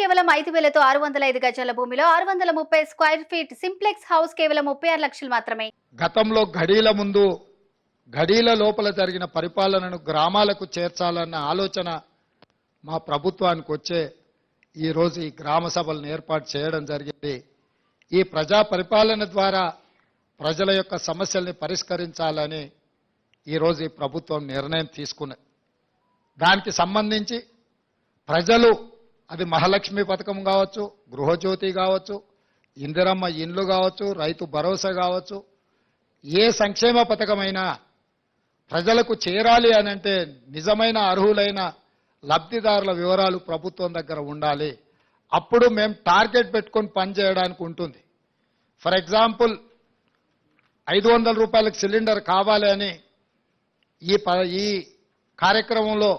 కేవలం ఐదు వేలతో ఆరు వందల ఐదు గజాల భూమిలో ఆరు వందల ముప్పై స్క్వేర్ ఫీట్ సింప్లెక్స్ హౌస్ కేవలం ముప్పై ఆరు లక్షలు మాత్రమే. గతంలో ఘడీల ముందు ఘడీల లోపల జరిగిన పరిపాలనను గ్రామాలకు చేర్చాలన్న ఆలోచన మా ప్రభుత్వానికి వచ్చే ఈరోజు ఈ గ్రామ సభలను ఏర్పాటు చేయడం జరిగింది. ఈ ప్రజా పరిపాలన ద్వారా ప్రజల యొక్క సమస్యల్ని పరిష్కరించాలని ఈరోజు ఈ ప్రభుత్వం నిర్ణయం తీసుకున్నది. దానికి సంబంధించి ప్రజలు అది మహాలక్ష్మి పథకం కావచ్చు గృహజ్యోతి కావచ్చు ఇందిరమ్మ ఇండ్లు కావచ్చు రైతు భరోసా కావచ్చు. ఏ సంక్షేమ పథకమైనా ప్రజలకు చేరాలి అని అంటే నిజమైన అర్హులైన లబ్ధిదారుల వివరాలు ప్రభుత్వం దగ్గర ఉండాలి. అప్పుడు మేము టార్గెట్ పెట్టుకొని పనిచేయడానికి ఉంటుంది. ఫర్ ఎగ్జాంపుల్ ఐదు వందల రూపాయలకు సిలిండర్ కావాలి అని ఈ ప ఈ కార్యక్రమంలో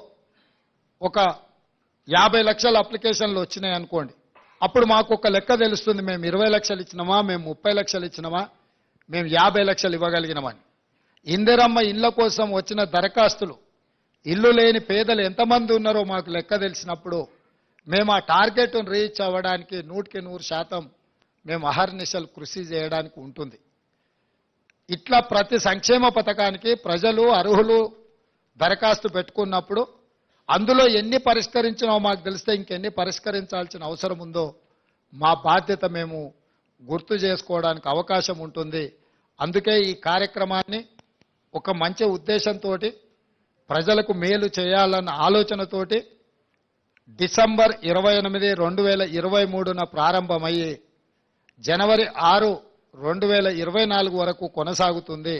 ఒక యాభై లక్షల అప్లికేషన్లు వచ్చినాయి అనుకోండి. అప్పుడు మాకు ఒక లెక్క తెలుస్తుంది మేము ఇరవై లక్షలు ఇచ్చినామా మేము ముప్పై లక్షలు ఇచ్చినామా మేము యాభై లక్షలు ఇవ్వగలిగినామని. ఇందిరమ్మ ఇళ్ళ కోసం వచ్చిన దరఖాస్తులు ఇల్లు లేని పేదలు ఎంతమంది ఉన్నారో మాకు లెక్క తెలిసినప్పుడు మేము ఆ టార్గెట్ను రీచ్ అవ్వడానికి నూటికి నూరు శాతం మేము అహర్నిశలు కృషి చేయడానికి ఉంటుంది. ఇట్లా ప్రతి సంక్షేమ పథకానికి ప్రజలు అర్హులు దరఖాస్తు పెట్టుకున్నప్పుడు అందులో ఎన్ని పరిష్కరించినో మాకు తెలిస్తే ఇంకెన్ని పరిష్కరించాల్సిన అవసరం ఉందో మా బాధ్యత మేము గుర్తు చేసుకోవడానికి అవకాశం ఉంటుంది. అందుకే ఈ కార్యక్రమాన్ని ఒక మంచి ఉద్దేశంతో ప్రజలకు మేలు చేయాలన్న ఆలోచనతోటి డిసెంబర్ ఇరవై ఎనిమిది రెండు వేల ఇరవై మూడున ప్రారంభమయ్యి జనవరి ఆరు రెండు వేల ఇరవై నాలుగు వరకు కొనసాగుతుంది.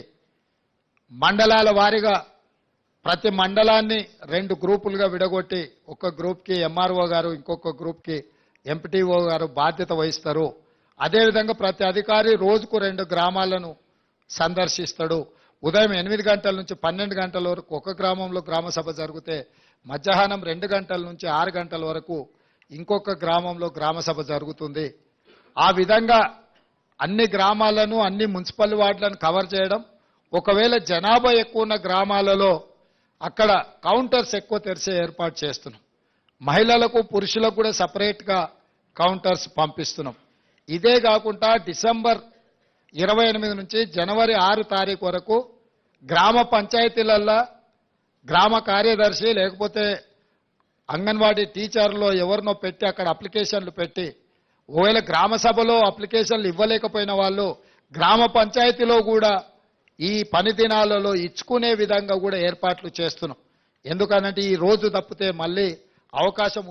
మండలాల వారీగా ప్రతి మండలాన్ని రెండు గ్రూపులుగా విడగొట్టి ఒక గ్రూప్కి ఎంఆర్ఓ గారు ఇంకొక గ్రూప్కి ఎంపీటీఓ గారు బాధ్యత వహిస్తారు. అదేవిధంగా ప్రతి అధికారి రోజుకు రెండు గ్రామాలను సందర్శిస్తాడు. ఉదయం ఎనిమిది గంటల నుంచి పన్నెండు గంటల వరకు ఒక గ్రామంలో గ్రామ సభ జరిగితే మధ్యాహ్నం రెండు గంటల నుంచి ఆరు గంటల వరకు ఇంకొక గ్రామంలో గ్రామ సభ జరుగుతుంది. ఆ విధంగా అన్ని గ్రామాలను అన్ని మున్సిపల్ వార్డులను కవర్ చేయడం ఒకవేళ జనాభా ఎక్కువ ఉన్న గ్రామాలలో అక్కడ కౌంటర్స్ ఎక్కువ తెరిచే ఏర్పాటు చేస్తున్నాం. మహిళలకు పురుషులకు కూడా సపరేట్గా కౌంటర్స్ పంపిస్తున్నాం. ఇదే కాకుండా డిసెంబర్ ఇరవై ఎనిమిది నుంచి జనవరి ఆరు తారీఖు వరకు గ్రామ పంచాయతీలల్లో గ్రామ కార్యదర్శి లేకపోతే అంగన్వాడీ టీచర్లో ఎవరినో పెట్టి అక్కడ అప్లికేషన్లు పెట్టి ఒకవేళ గ్రామ సభలో అప్లికేషన్లు ఇవ్వలేకపోయిన వాళ్ళు గ్రామ పంచాయతీలో కూడా ఈ పని దినాలలో ఇచ్చుకునే విధంగా కూడా ఏర్పాట్లు చేస్తున్నాం. ఎందుకనంటే ఈ రోజు తప్పితే మళ్ళీ అవకాశం